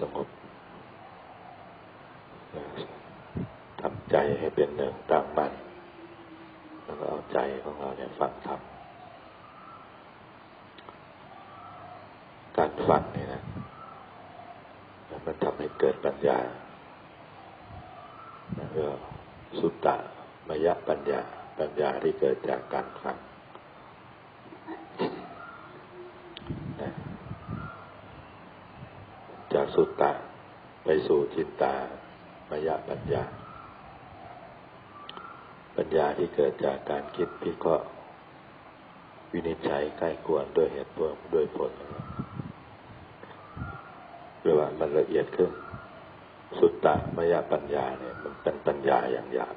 สงบทำใจให้เป็นหนึ่งตั้งมั่นแล้วก็เอาใจของเราเนี่ยฟังธรรมการฟังนี่นะมันทำให้เกิดปัญญาเรียกสุตตะมยะปัญญา ปัญญาที่เกิดจากการฟัง จากสุตตะ ไปสู่จินตามยปัญญา ปัญญาที่เกิดจากการคิดพิเคราะห์วินิจฉัยใกล้ควรด้วยเหตุผลด้วยผลเรียกว่ามันละเอียดขึ้น สุตตะมยปัญญาเนี่ยมันเป็นปัญญาอย่างหยาบ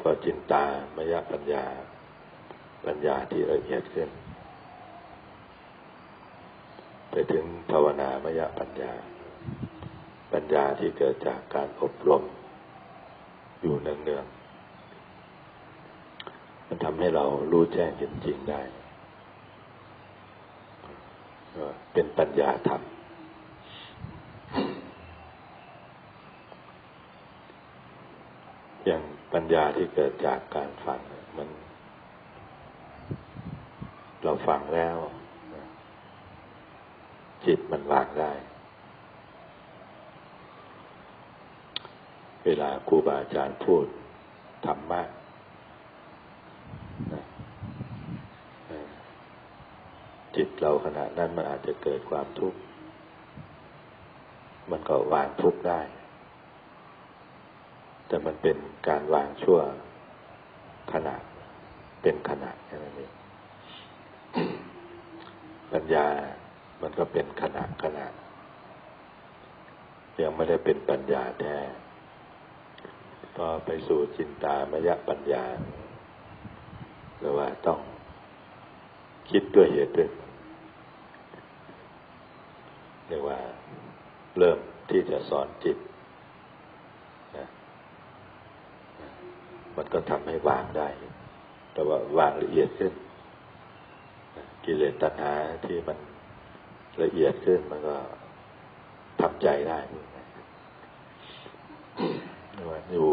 พอจินตามยปัญญา ปัญญาที่ละเอียดขึ้น ไปถึงภาวนามยปัญญา ปัญญาที่เกิดจากการอบรม อยู่เนืองๆมันทำให้เรารู้แจ้งเห็นจริงได้ เป็นปัญญาธรรมอย่างปัญญาที่เกิดจากการฟังมัน เราฟังแล้ว จิตมันวางได้ เวลาครูบาอาจารย์พูดธรรมะจิตเราขณะนั้นมันอาจจะเกิดความทุกข์ มันก็วางทุกข์ได้ แต่มันเป็นการวางชั่วขณะ เป็นขณะแค่นั้นเองปัญญา มันก็เป็นขณะขณะยังไม่ได้เป็นปัญญาแท้พอไปสู่จินตามยะปัญญาหรือว่าต้องคิดด้วยเหตุด้วยเรียกว่าเริ่มที่จะสอนจิตนะมันก็ทำให้วางได้ แต่ว่าวางละเอียดขึ้น กิเลสตัณหาที่มัน ละเอียดขึ้นมันก็ทำใจได้ว่าอยู่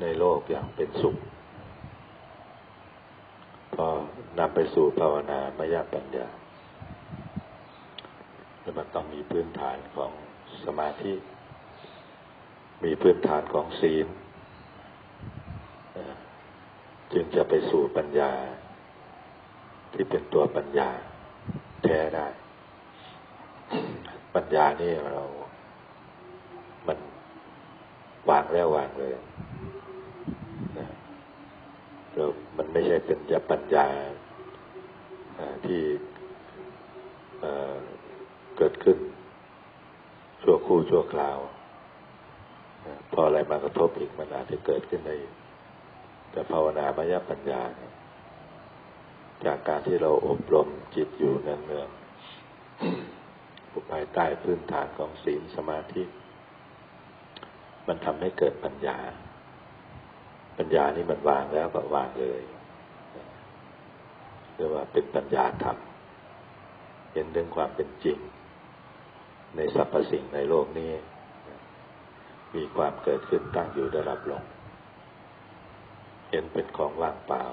ในโลกอย่างเป็นสุขพอนำไปสู่ภาวนามยปัญญาแล้วมันต้องมีพื้นฐานของสมาธิ มีพื้นฐานของศีล จึงจะไปสู่ปัญญาที่เป็นตัวปัญญาแท้ได้ ปัญญานี่เรา มันวางแล้ววางเลยนะเรามันไม่ใช่เป็นจะปัญญาที่เกิดขึ้น ชั่วคู่ชั่วคราว พออะไรมากระทบอีกมันอาจจะเกิดขึ้นในแต่ภาวนามยปัญญา จากการที่เราอบรมจิตอยู่เนืองๆ ภายใต้พื้นฐานของศีลสมาธิ มันทำให้เกิดปัญญา ปัญญานี่มันวางแล้วก็วางเลยเรียกว่าเป็นปัญญาธรรมเห็นเรื่องความเป็นจริง ในสรรพสิ่งในโลกนี้ มีความเกิดขึ้นตั้งอยู่ได้รับลง เห็นเป็นของว่างเปล่า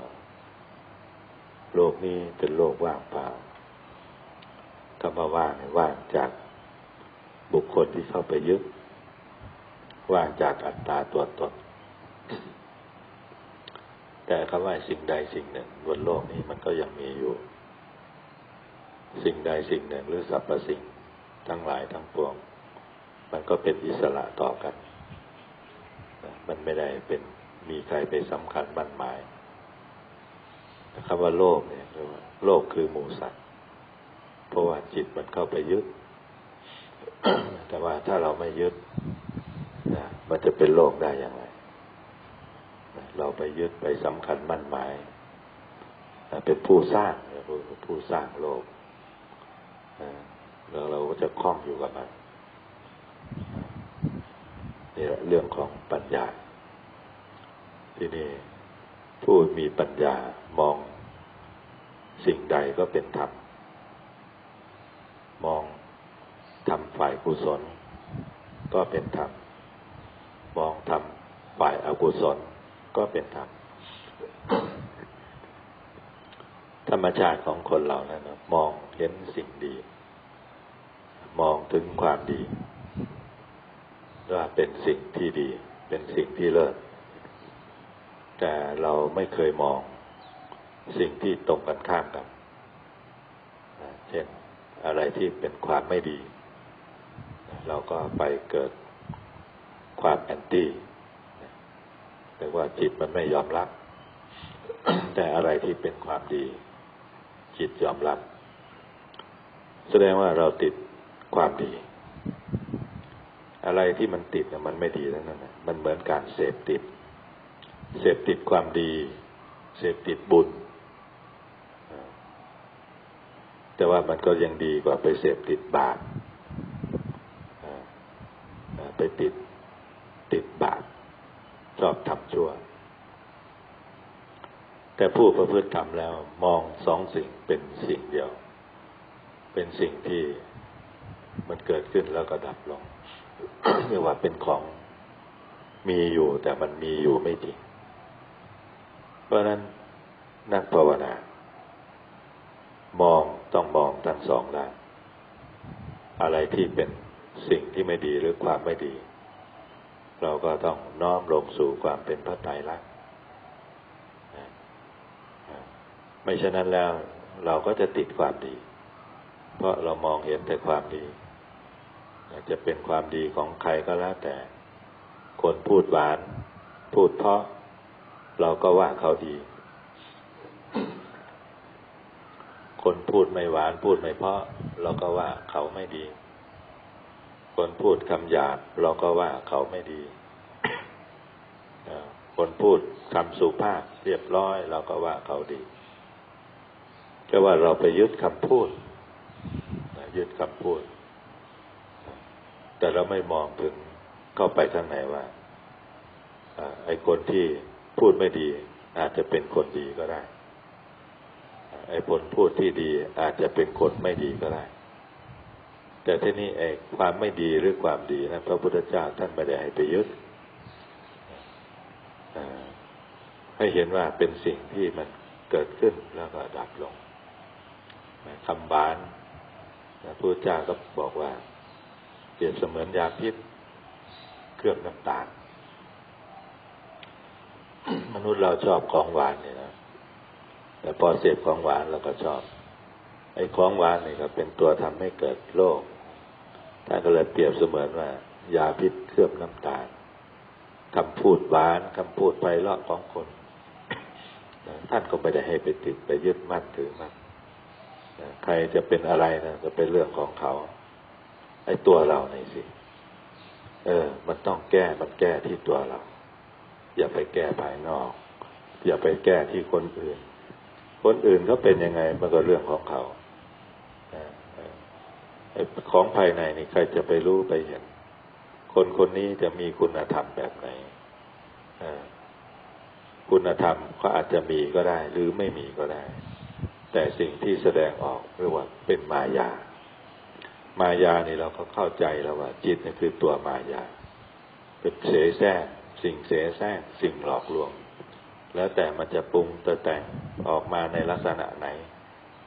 โลกนี้เป็นโลกว่างเปล่า คำว่าว่างว่างจากบุคคลที่เข้าไปยึดว่างจากอัตตาตัวตน แต่คำว่าสิ่งใดสิ่งหนึ่งบนโลกนี้มันก็ยังมีอยู่ สิ่งใดสิ่งหนึ่งหรือสรรพสิ่งทั้งหลายทั้งปวง มันก็เป็นอิสระต่อกัน มันไม่ได้เป็นมีใครไปสำคัญบั้นหมายคำว่าโลกเนี่ยโลกคือหมูสัตว์ เพราะว่าจิตมันเข้าไปยึด แต่ว่าถ้าเราไม่ยึดนะมันจะเป็นโลกได้อย่างไร เราไปยึดไปสำคัญมั่นหมายเป็นผู้สร้างผู้สร้างโลกแล้วเราก็จะคล้องอยู่กับมันนี่เรื่องของปัญญา ที่นี่ผู้มีปัญญามองสิ่งใดก็เป็นธรรม กุศล ก็เป็นธรรม มองทำฝ่ายอากุศลก็เป็นธรรม ธรรมชาติของคนเรานะั้นมองเห็นสิ่งดี มองถึงความดีว่าเป็นสิ่งที่ดี เป็นสิ่งที่เลิศ แต่เราไม่เคยมองสิ่งที่ตรงกันข้ามกันเช่นอะไรที่เป็นความไม่ดี เราก็ไปเกิดความแอนตี้แต่ว่าจิตมันไม่ยอมรับ แต่อะไรที่เป็นความดี จิตยอมรับ แสดงว่าเราติดความดี อะไรที่มันติดมันไม่ดีทั้งนั้นมันเหมือนการเสพติด เสพติดความดี เสพติดบุญ แต่ว่ามันก็ยังดีกว่าไปเสพติดบาปติดติดบาป ชอบทำชั่ว แต่ผู้ประพฤติทำแล้วมองสองสิ่งเป็นสิ่งเดียว เป็นสิ่งที่มันเกิดขึ้นแล้วก็ดับลงเรียกว่าเป็นของมีอยู่แต่มันมีอยู่ไม่จริง เพราะนั้นนักภาวนา มองต้องมองทั้งสองด้านอะไรที่เป็นสิ่งที่ไม่ดีหรือความไม่ดี เราก็ต้องน้อมลงสู่ความเป็นพระไตรลักษณ์ไม่ฉะนั้นแล้วเราก็จะติดความดี เพราะเรามองเห็นแต่ความดีจะเป็นความดีของใครก็แล้วแต่ คนพูดหวาน พูดเพราะ เราก็ว่าเขาดี คนพูดไม่หวานพูดไม่เพราะ เราก็ว่าเขาไม่ดี คนพูดคำหยาบเราก็ว่าเขาไม่ดีคนพูดคำสุภาพเรียบร้อย เราก็ว่าเขาดีแค่ว่าเราไปยึดคำพูดยึดคำพูด แต่เราไม่มองถึงเข้าไปข้างในว่าไอ้คนที่พูดไม่ดี อาจจะเป็นคนดีก็ได้ ไอ้คนพูดที่ดีอาจจะเป็นคนไม่ดีก็ได้ แต่ที่นี่ไอ้ความไม่ดีหรือความดีนะพระพุทธเจ้าท่านไม่ได้ให้ไปยึดให้เห็นว่าเป็นสิ่งที่มันเกิดขึ้นแล้วก็ดับลงคำบานพระพุทธเจ้าก็บอกว่าเปรียบเสมือนยาพิษเครื่องน้ำตาล มนุษย์เราชอบของหวานเนี่ยนะแต่พอเสพของหวานเราก็ชอบ ไอ้ของหวานนี่ก็เป็นตัวทำให้เกิดโรคท่านก็เลยเปรียบเสมือนว่า ยาพิษเคลือบน้ำตาลคำพูดหวานคำพูดไพเราะของคนท่านก็ไม่ได้ให้ไปติดไปยึดมั่นถือมั่นใครจะเป็นอะไรนะก็เป็นเรื่องของเขา ไอ้ตัวเราในสิ เออ มันต้องแก้มันแก้ที่ตัวเรา อย่าไปแก้ภายนอก อย่าไปแก้ที่คนอื่น คนอื่นเขาเป็นยังไงมันก็เรื่องของเขา ของภายในนี่ใครจะไปรู้ไปเห็น คนคนนี้จะมีคุณธรรมแบบไหนคุณธรรมก็อาจจะมีก็ได้ หรือไม่มีก็ได้ แต่สิ่งที่แสดงออกเรียกว่าเป็นมายา มายานี่เราก็เข้าใจแล้วว่า จิตนี่คือตัวมายา เป็นเสแสร้งสิ่งเสแสร้งสิ่งหลอกลวง แล้วแต่มันจะปรุงแต่งออกมาในลักษณะไหน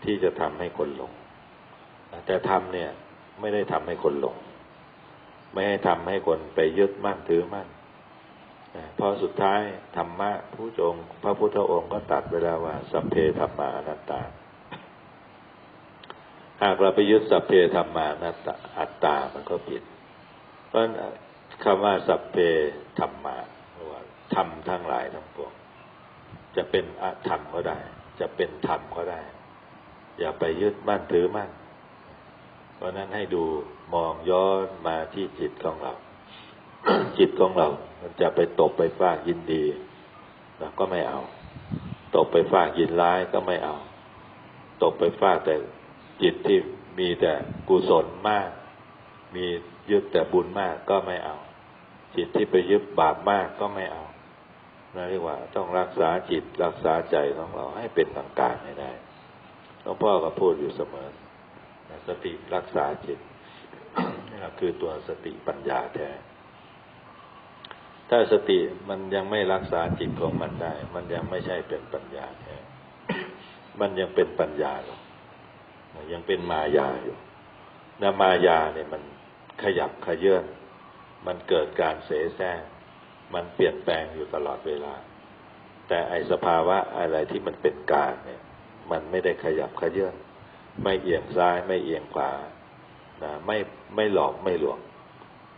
ที่จะทำให้คนหลง แต่ทำเนี่ย ไม่ได้ทำให้คนหลง ไม่ให้ทำให้คนไปยึดมั่นถือมั่นพอสุดท้ายธรรมะผู้จงพระพุทธองค์ก็ตัดเวลาว่าสัพเพธรรมานัตตา หากเราไปยึดสัพเพธรรมานัตตาอัตตามันก็ผิด เพราะคำว่าสัพเพธรรมาว่าธรรมทั้งหลายทั้งปวงจะเป็นอธรรมก็ได้ จะเป็นธรรมก็ได้ อย่าไปยึดมั่นถือมั่น เพราะนั้นให้ดูมองย้อนมาที่จิตของเรา จิตของเรา มันจะไปตกไปฟากยินดีเราก็ไม่เอา ตกไปฟากยินร้ายก็ไม่เอา ตกไปฟากแต่จิตที่มีแต่กุศลมาก มียึดแต่บุญมากก็ไม่เอา จิตที่ไปยึดบาปมากก็ไม่เอานะเรียกว่าต้องรักษาจิตรักษาใจของเราให้เป็นทางการให้ได้หลวงพ่อก็พูดอยู่เสมอ สติรักษาจิตนะคือตัวสติปัญญาแท้ถ้าสติมันยังไม่รักษาจิตของมันได้ มันยังไม่ใช่เป็นปัญญาแท้มันยังเป็นปัญญาอยู่ยังเป็นมายาอยู่นามายาเนี่ยมันขยับขยื่นมันเกิดการเสแสร้งมันเปลี่ยนแปลงอยู่ตลอดเวลา แต่ไอสภาวะอะไรที่มันเป็นกลางเนี่ย มันไม่ได้ขยับขยื่น ไม่เอียงซ้ายไม่เอียงขวานะไม่ไม่หลอกไม่หลวง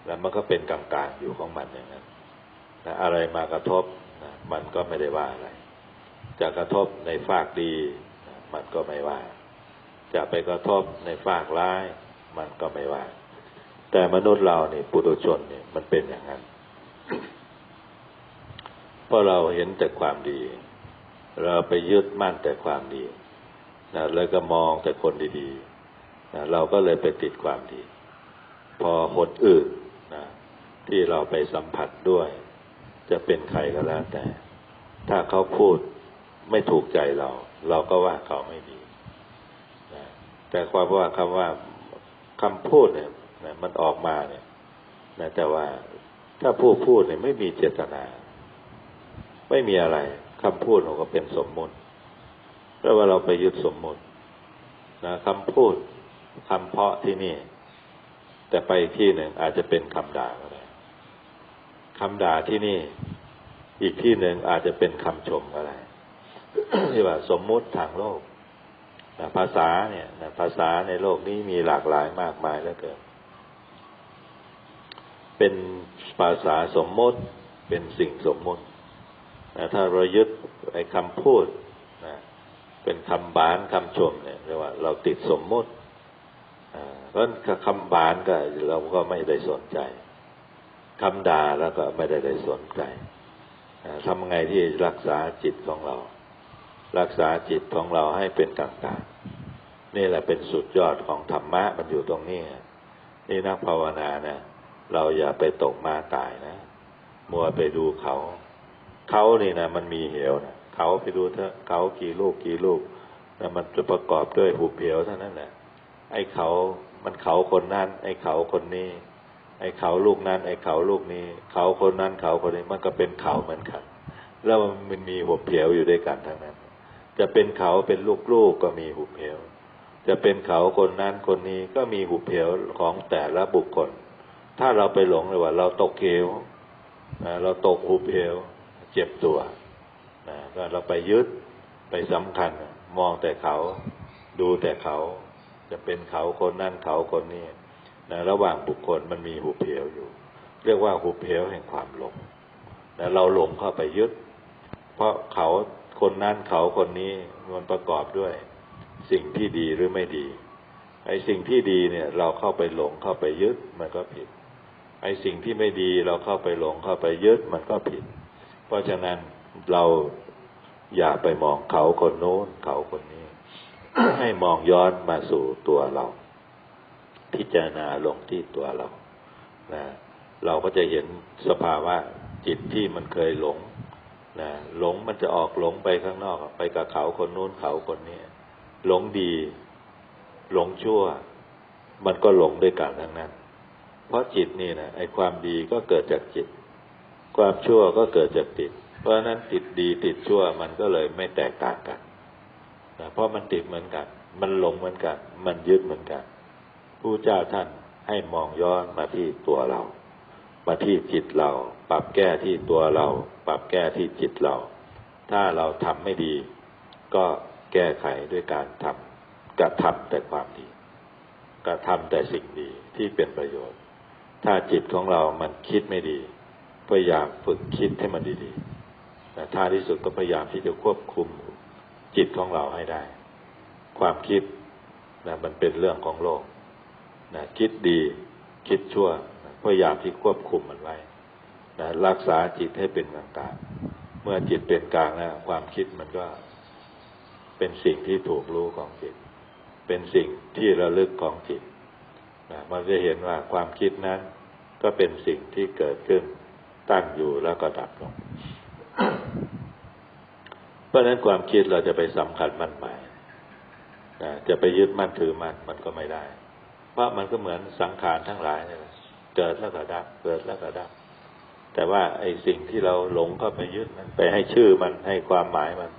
แล้วมันก็เป็นกลางๆอยู่ของมันอย่างนั้นนะอะไรมากระทบนะมันก็ไม่ได้ว่าอะไร จะกระทบในฝากดีนะมันก็ไม่ว่า จะไปกระทบในฝากร้าย มันก็ไม่ว่า แต่มนุษย์เราเนี่ยปุถุชนเนี่ยมันเป็นอย่างนั้นเพราะเราเห็นแต่ความดี เราไปยึดมั่นแต่ความดี นะแล้วก็มองแต่คนดีๆนะเราก็เลยไปติดความดี พอคนอื่นนะที่เราไปสัมผัสด้วย จะเป็นใครก็แล้วแต่ ถ้าเขาพูดไม่ถูกใจเรา เราก็ว่าเขาไม่ดีนะแต่ความว่าคำว่าคำพูดเนี่ยนะมันออกมาเนี่ยนะแต่ว่าถ้าผู้พูดเนี่ยไม่มีเจตนา ไม่มีอะไรคำพูดของก็เป็นสมมุติ ราะว่าเราไปยึดสมมตินะคำพูดคำเพาะที่นี่ แต่ไปที่หนึ่งอาจจะเป็นคำด่าก็ได้คำด่าที่นี่ อีกที่หนึ่งอาจจะเป็นคำชมก็ได้ที่ว่าสมมุติทางโลกนะภาษาเนี่ยนะภาษาในโลกนี้มีหลากหลายมากมายแล้วเกิน เป็นภาษาสมมติ เป็นสิ่งสมมตินะถ้าเรายึดไอ้คำพูดนะ เป็นคำบานคำชมเนี่ยเรียกว่าเราติดสมมติเพราะคำบานก็เราก็ไม่ได้สนใจคำด่าแล้วก็ไม่ได้ได้สนใจทำไงที่รักษาจิตของเรา รักษาจิตของเราให้เป็นกลางๆนี่แหละเป็นสุดยอดของธรรมะมันอยู่ตรงนี้ นี่นักภาวนาเนะเราอย่าไปตกมาตายนะ มัวไปดูเขา เขานี่นะมันมีเหวนะ เขาไปดูเถอะเขากี่ลูกกี่ลูกนะมันจะประกอบด้วยหุบเหวเท่านั้นแหละไอ้เขามันเขาคนนั้น ไอ้เขาคนนี้ ไอ้เขาลูกนั้น ไอ้เขาลูกนี้ เขาคนนั้นเขาคนนี้มันก็เป็นเขาเหมือนกัน แล้วมันมีหุบเหวอยู่ด้วยกันทั้งนั้น จะเป็นเขาเป็นลูกๆกก็มีหุบเหวจะเป็นเขาคนนั้นคนนี้ก็มีหุบเหวของแต่ละบุคคล ถ้าเราไปหลงเลยว่า เราตกเหวเราตกหุบเหวเจ็บตัว นะก็เราไปยึดไปสำคัญ มองแต่เขาดูแต่เขา จะเป็นเขาคนนั่นเขาคนนี้นะระหว่างบุคคลมันมีหุบเหวอยู่ เรียกว่าหุบเหวแห่งความหลงนะเราหลงเข้าไปยึด เพราะเขาคนนั้นเขาคนนี้มันประกอบด้วย สิ่งที่ดีหรือไม่ดีไอ้สิ่งที่ดีเนี่ย เราเข้าไปหลงเข้าไปยึดมันก็ผิด ไอ้สิ่งที่ไม่ดีเราเข้าไปหลงเข้าไปยึดมันก็ผิด เพราะฉะนั้น เราอย่าไปมองเขาคนโน้นเขาคนนี้ ให้มองย้อนมาสู่ตัวเรา พิจารณาลงที่ตัวเรานะเราก็จะเห็นสภาวะจิตที่มันเคยหลงนะหลงมันจะออกหลงไปข้างนอก ไปกับเขาคนนู้นเขาคนนี้ หลงดี หลงชั่ว มันก็หลงด้วยกันทั้งนั้น เพราะจิตนี่นะไอ้ความดีก็เกิดจากจิต ความชั่วก็เกิดจากจิต ราะนั้นติดดีติดชั่วมันก็เลยไม่แตกต่างกันนะเพราะมันติดเหมือนกัน มันหลงเหมือนกัน มันยึดเหมือนกัน ผู้เจ้าท่านให้มองย้อนมาที่ตัวเรา มาที่จิตเรา ปรับแก้ที่ตัวเรา ปรับแก้ที่จิตเรา ถ้าเราทำไม่ดี ก็แก้ไขด้วยการทำกระทำแต่ความดี กระทำแต่สิ่งดีที่เป็นประโยชน์ ถ้าจิตของเรามันคิดไม่ดี พยายามฝึกคิดให้มันดีๆ นะท้าที่สุดก็พยายามที่จะควบคุมจิตของเราให้ได้ ความคิดนะมันเป็นเรื่องของโลกนะคิดดีคิดชั่วนะพยายามที่ควบคุมมันไว้นะรักษาจิตให้เป็นกลางเมื่อจิตเป็นกลางแล้วความคิดมันก็เป็นสิ่งที่ถูกรู้ของจิต เป็นสิ่งที่ระลึกของจิตนะมันจะเห็นว่าความคิดนั้น ก็เป็นสิ่งที่เกิดขึ้นตั้งอยู่แล้วก็ดับลง เพราะนั้นความคิดเราจะไปสำคัญมั่นหมายจะไปยึดมั่นถือมั่นมันก็ไม่ได้ เพราะมันก็เหมือนสังขารทั้งหลายนี่แหละเกิดแล้วก็ดับ เกิดแล้วก็ดับ แต่ว่าไอ้สิ่งที่เราหลงเข้าไปยึดนั้นไปให้ชื่อมันให้ความหมายมัน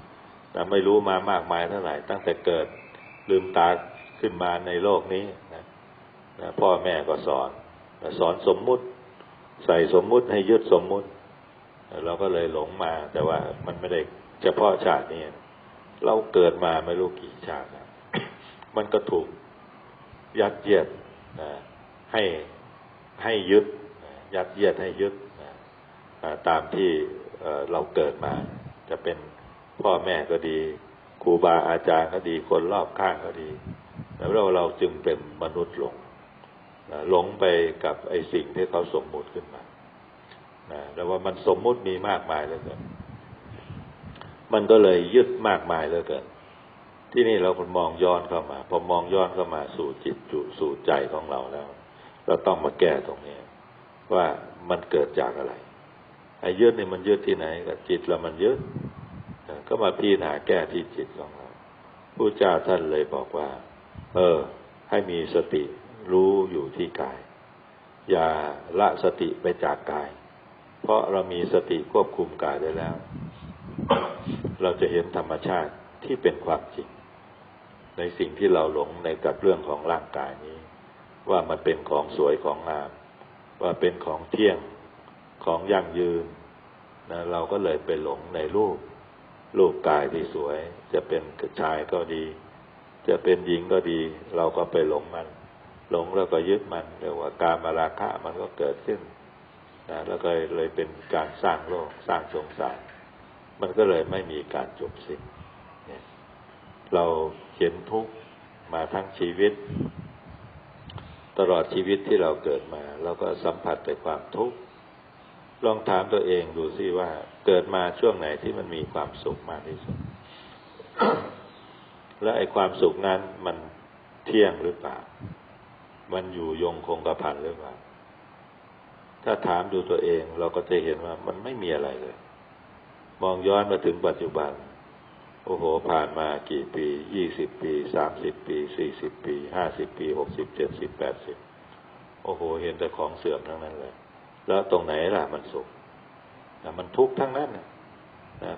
แต่ไม่รู้มามากมายเท่าไหร่ ตั้งแต่เกิดลืมตาขึ้นมาในโลกนี้นะนะพ่อแม่ก็สอนสอนสมมุติ ใส่สมมุติให้ยึดสมมุติ เราก็เลยหลงมา แต่ว่ามันไม่ได้เฉพาะชาตินี้เราเกิดมาไม่รู้กี่ชาตินะมันก็ถูกยัดเยียดนะให้ให้ยึดยัดเยียดให้ยึดนะตามที่เราเกิดมา จะเป็นพ่อแม่ก็ดีครูบาอาจารย์ก็ดีคนรอบข้างก็ดีแล้วเราเราจึงเป็นมนุษย์หลงหลงไปกับไอ้สิ่งที่เขาสมมุติขึ้นมา นะแต่ว่ามันสมมุติมีมากมายเหลือเกินมันก็เลยยึดมากมายเหลือเกินที่นี่เราคนมองย้อนเข้ามา พอมองย้อนเข้ามาสู่จิตจุสู่ใจของเราแล้ว เราต้องมาแก้ตรงนี้ ว่ามันเกิดจากอะไรไอ้ยึดนี่มันยึดที่ไหนกับจิตเรามันยึดก็มาพิจารณาแก้ที่จิตของเราผู้เจ้าท่านเลยบอกว่า เออ ให้มีสติรู้อยู่ที่กาย อย่าละสติไปจากกาย เพราะเรามีสติควบคุมกายได้แล้ว เราจะเห็นธรรมชาติที่เป็นความจริง ในสิ่งที่เราหลงในกับเรื่องของร่างกายนี้ ว่ามันเป็นของสวยของงาม ว่าเป็นของเที่ยงของยั่งยืนนะเราก็เลยไปหลงในรูป รูปกายที่สวย จะเป็นชายก็ดี จะเป็นหญิงก็ดี เราก็ไปหลงมัน หลงแล้วก็ยึดมันเรียกว่าการมาราคะมันก็เกิดขึ้น นะแล้วก็เลยเป็นการสร้างโลกสร้างสงสาร มันก็เลยไม่มีการจบสิ้นเราเห็นทุกข์มาทั้งชีวิต ตลอดชีวิตที่เราเกิดมา เราก็สัมผัสแต่ความทุกข์ลองถามตัวเองดูสิว่าเกิดมาช่วงไหนที่มันมีความสุขมากที่สุด และไอ้ความสุขนั้นมันเที่ยงหรือเปล่า มันอยู่ยงคงกระพันหรือเปล่า ถ้าถามดูตัวเอง เราก็จะเห็นว่ามันไม่มีอะไรเลย มองย้อนมาถึงปัจจุบัน โอ้โห ผ่านมากี่ปี ยี่สิบปี สามสิบปี สี่สิบปี ห้าสิบปี หกสิบเจ็ดสิบแปดสิบ โอ้โห เห็นแต่ของเสื่อมทั้งนั้นเลย แล้วตรงไหนล่ะมันสุขมันทุกข์ทั้งนั้นนะ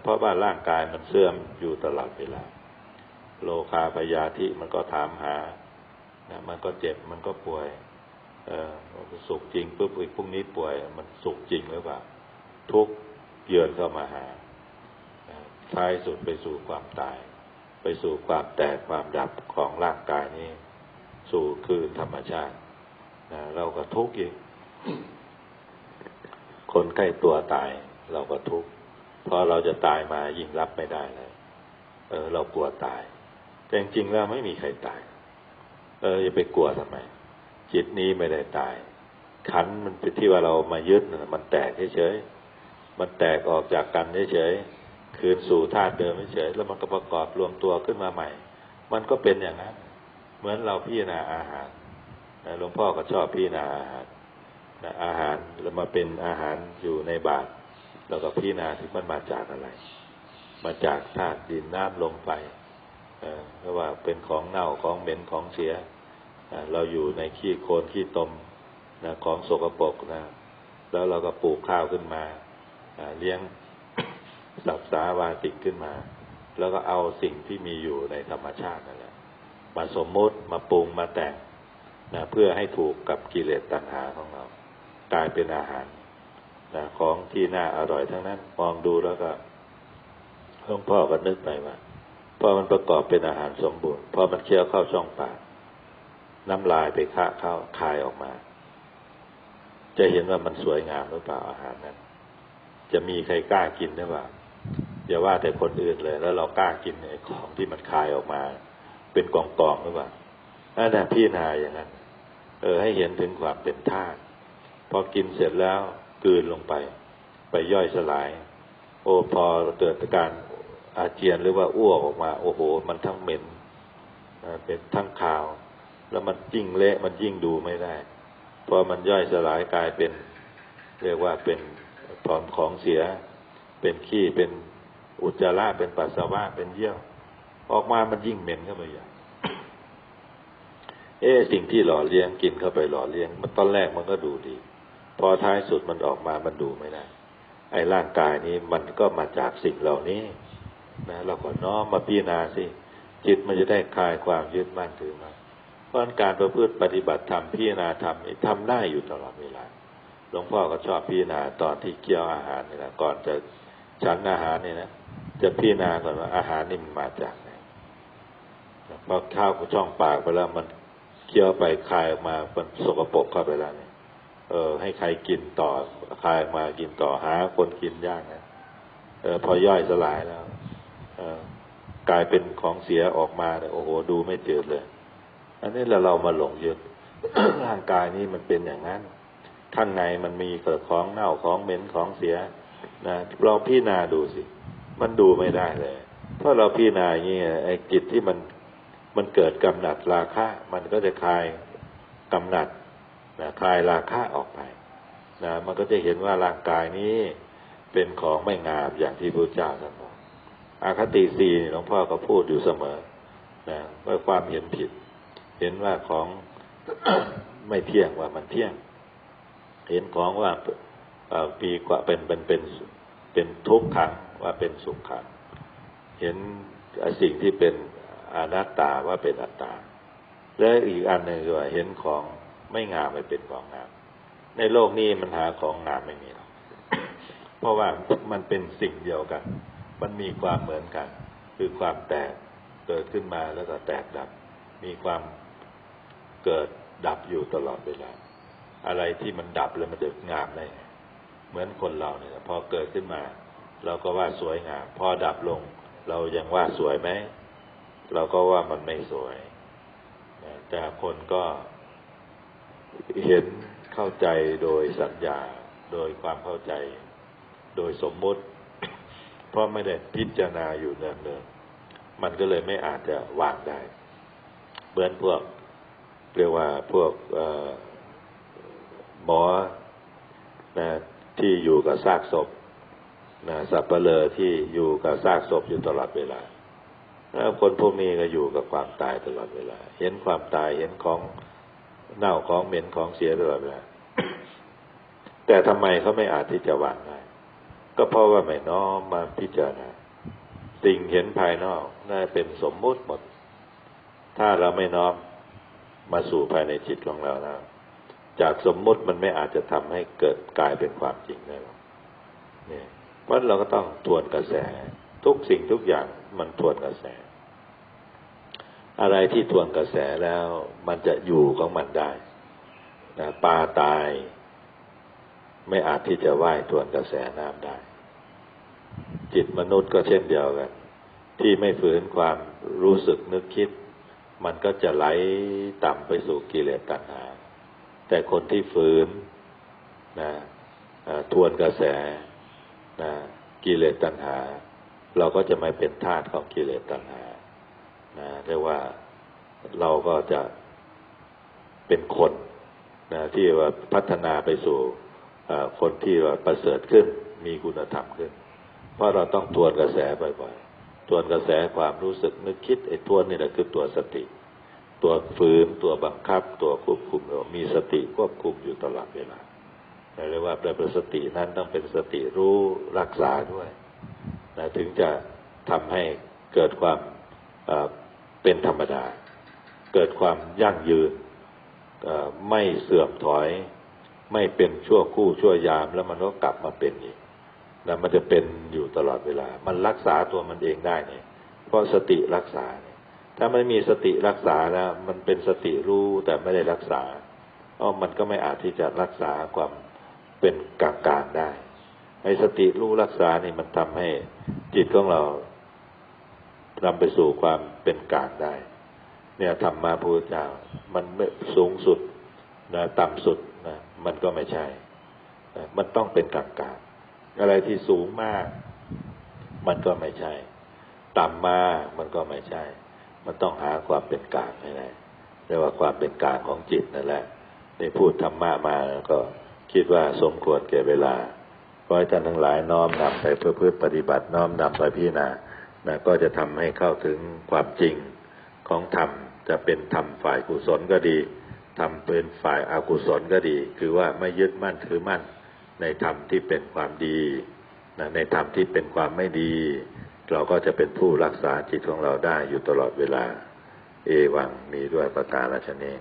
เพราะว่าร่างกายมันเสื่อมอยู่ตลอดเวลา โลคาพยาธิมันก็ถามหา มันก็เจ็บ มันก็ป่วย เออสุขจริงปุ๊บอีกพรุ่งนี้ป่วย มันสุขจริงหรือเปล่าทุกเยือนเข้ามาหาท้ายสุดไปสู่ความตาย ไปสู่ความแตกความดับของร่างกายนี้ สู่คืนธรรมชาตินะเราก็ทุกข์อีกคนใกล้ตัวตาย เราก็ทุกข์เพราะเราจะตายมายิ่งรับไม่ได้เลยเออ เรากลัวตาย แต่จริงๆแล้วไม่มีใครตาย เอออย่าไปกลัวทำไม จิตนี้ไม่ได้ตาย ขันมันเป็นที่ว่าเรามายึดมันแตกเฉยๆมันแตกออกจากกันเฉยๆคืนสู่ธาตุเดิมเฉยๆแล้วมันก็ประกอบรวมตัวขึ้นมาใหม่ มันก็เป็นอย่างนั้น เหมือนเราพิจารณาอาหารหลวงพ่อก็ชอบพิจารณาอาหารอาหารแล้วมาเป็นอาหารอยู่ในบาตรแล้วก็พิจารณาที่มันมาจากอะไร มาจากธาตุดินน้ำลมไฟเพราะว่าเป็นของเน่าของเหม็นของเสีย เราอยู่ในขี้โคลนขี้ตมนะของโสกปรกนะแล้วเราก็ปลูกข้าวขึ้นมาเลี้ยงสับสาวาติกขึ้นมา แล้วก็เอาสิ่งที่มีอยู่ในธรรมชาตินั่นแหละมาสมมติมาปรุงมาแต่งนะเพื่อให้ถูกกับกิเลสตัณหาของเรา กลายเป็นอาหารนะของที่น่าอร่อยทั้งนั้นมองดูแล้วก็หลวงพ่อก็นึกไปว่าพอมันประกอบเป็นอาหารสมบูรณ์พอมันเคี้ยวเข้าช่องปาก น้ำลายไปคะเข้าคายออกมา จะเห็นว่ามันสวยงามหรือเปล่าอาหารนั้น จะมีใครกล้ากินหรือเปล่าอย่าว่าแต่คนอื่นเลย แล้วเรากล้ากินไอ้ของที่มันคายออกมา เป็นกองๆหรือเปล่านั่นแหละพี่นาอย่างนั้น เออ ให้เห็นถึงความเป็นธาตุพอกินเสร็จแล้วกืนลงไป ไปย่อยสลาย โอ้พอเกิดการอาเจียนหรือว่าอ้วกออกมา โอ้โห มันทั้งเหม็นเป็นทั้งขาว แล้วมันยิ่งเละมันยิ่งดูไม่ได้เพอมันย่อยสลายกลายเป็น เรียกว่าเป็นพร้อมของเสีย เป็นขี้เป็นอุจจาระเป็นปัสสาวะเป็นเยี่ยว ออกมามันยิ่งเหม็นเข้าไปใหญ่เอ๊สิ่งที่หล่อเลี้ยงกินเข้าไปหล่อเลี้ยง มันตอนแรกมันก็ดูดี พอท้ายสุดมันออกมามันดูไม่ได้ไอ้ร่างกายนี้มันก็มาจากสิ่งเหล่านี้นะเราก็น้อมมาพิจารณาสิจิตมันจะได้คลายความยึดมั่นถือมั่น เพราะการประพฤติปฏิบัติธรรมพิจารณาธรรมนี่ทำได้อยู่ตลอดเวลา หลวงพ่อก็ชอบพิจารณาตอนที่เคี่ยวอาหารนี่นะก่อนจะฉันอาหารนี่นะจะพิจารณาก่อนว่าอาหารนี่มันมาจากไหนพอข้าวช่องปากไปแล้วมันเคี้ยวไปคายออกมามันสกปรกเข้าไปแล้วเนี่ยเออ ให้ใครกินต่อคายมากินต่อหาคนกินยากนะเออพอย่อยสลายแล้ว เออกลายเป็นของเสียออกมาเนี่ยโอ้โหดูไม่จืดเลย อันนี้เราเรามาหลงยึดร่างกายนี้มันเป็นอย่างนั้น ข้างในมันมีเกิดของเน่าของเหม็นของเสียนะเราพิจารณาดูสิ มันดูไม่ได้เลย เพราะเราพิจารณาอย่างนี้ไอ้จิตที่มันมันเกิดกำหนัดราคะ มันก็จะคลายกำหนัดนะคลายราคะออกไปนะมันก็จะเห็นว่าร่างกายนี้เป็นของไม่งามอย่างที่พระเจ้าท่านบอกอาคติสีหลวงพ่อก็พูดอยู่เสมอนะว่าความเห็นผิด เห็นว่าของไม่เที่ยงว่ามันเที่ยง เห็นของว่าปีกว่าเป็นเป็นเป็นเป็นทุกขังว่าเป็นสุขขัง เห็นสิ่งที่เป็นอนัตตาว่าเป็นอัตตา และอีกอันหนึ่งคือว่าเห็นของไม่งามไม่เป็นของงาม ในโลกนี้มันหาของงามไม่มีหรอกเพราะว่ามันเป็นสิ่งเดียวกัน มันมีความเหมือนกัน คือความแตกเกิดขึ้นมาแล้วก็แตกดับ มีความ เกิดดับอยู่ตลอดเวลา อะไรที่มันดับแล้วมันจะงามได้เหมือนคนเราเนี่ยพอเกิดขึ้นมา เราก็ว่าสวยงาม พอดับลง เรายังว่าสวยไหม เราก็ว่ามันไม่สวย แต่คนก็เห็นเข้าใจโดยสัญญา โดยความเข้าใจ โดยสมมติ เพราะไม่ได้พิจารณาอยู่เนืองๆมันก็เลยไม่อาจจะวางได้ เหมือนพวก เรียกว่าพวกหมอนะที่อยู่กับซากศพนะสับเปลอที่อยู่กับซากศพอยู่ตลอดเวลาแล้วคนพวกนี้ก็อยู่กับความตายตลอดเวลา เห็นความตายเห็นของเน่าของเหม็นของเสียตลอดเวลา แต่ทำไมเขาไม่อาจที่จะวางได้ ก็เพราะว่าไม่น้อมมาพิจารณาสิ่งเห็นภายนอกน่าเป็นสมมุติหมด ถ้าเราไม่น้อม มาสู่ภายในจิตของเราแล้ว จากสมมุติมันไม่อาจจะทำให้เกิดกลายเป็นความจริงได้หรอกเนี่ยเพราะเราก็ต้องทวนกระแส ทุกสิ่งทุกอย่างมันทวนกระแส อะไรที่ทวนกระแสแล้วมันจะอยู่ของมันได้นะปลาตาย ไม่อาจที่จะว่ายทวนกระแสน้ำได้ จิตมนุษย์ก็เช่นเดียวกันที่ไม่ฝืนความรู้สึกนึกคิด มันก็จะไหลต่ำไปสู่กิเลสตัณหา แต่คนที่ฝืนนะทวนกระแสนะกิเลสตัณหา เราก็จะไม่เป็นทาสของกิเลสตัณหานะเรียกว่าเราก็จะเป็นคนนะที่ว่าพัฒนาไปสู่คนที่ว่าประเสริฐขึ้น มีคุณธรรมขึ้น เพราะเราต้องทวนกระแสบ่อยๆ ทวนกระแสความรู้สึกนึกคิดไอ้ทวนนี่แหละคือตัวสติ ตัวฝืนตัวบังคับ ตัวควบคุมเรามีสติควบคุมอยู่ตลอดเวลาเรียกว่าเป็นสตินั้นต้องเป็นสติรู้รักษาด้วยนะถึงจะทำให้เกิดความเป็นธรรมดา เกิดความยั่งยืนไม่เสื่อมถอย ไม่เป็นชั่วคู่ชั่วยามแล้วมันก็กลับมาเป็นอีก นะมันจะเป็นอยู่ตลอดเวลา มันรักษาตัวมันเองได้เนี่ยเพราะสติรักษาเนี่ยถ้าไม่มีสติรักษาแล้วมันเป็นสติรู้แต่ไม่ได้รักษาอ๋อมันก็ไม่อาจที่จะรักษาความเป็นกลางๆได้ไอ้สติรู้รักษานี่มันทำให้จิตของเรานำไปสู่ความเป็นกลางได้ เนี่ยธรรมมาพุทธเจ้ามันไม่สูงสุดนะต่ำสุดนะมันก็ไม่ใช่นะมันต้องเป็นกลางกลาง อะไรที่สูงมาก มันก็ไม่ใช่ ต่ำมามันก็ไม่ใช่ มันต้องหาความเป็นกลางให้ได้เรียกว่าความเป็นกลางของจิตนั่นแหละในพูดธรรมะมาก็คิดว่าสมควรแก่เวลาขอให้ท่านทั้งหลายน้อมนำไปเพื่อเพื่อปฏิบัติน้อมนำไปพิจารณานะก็จะทำให้เข้าถึงความจริงของธรรม จะเป็นทำฝ่ายกุศลก็ดีทำเป็นฝ่ายอากุศลก็ดี คือว่าไม่ยึดมั่นถือมั่น ในธรรมที่เป็นความดีนะในธรรมที่เป็นความไม่ดี เราก็จะเป็นผู้รักษาจิตของเราได้อยู่ตลอดเวลา เอวังมีด้วยประการฉนี้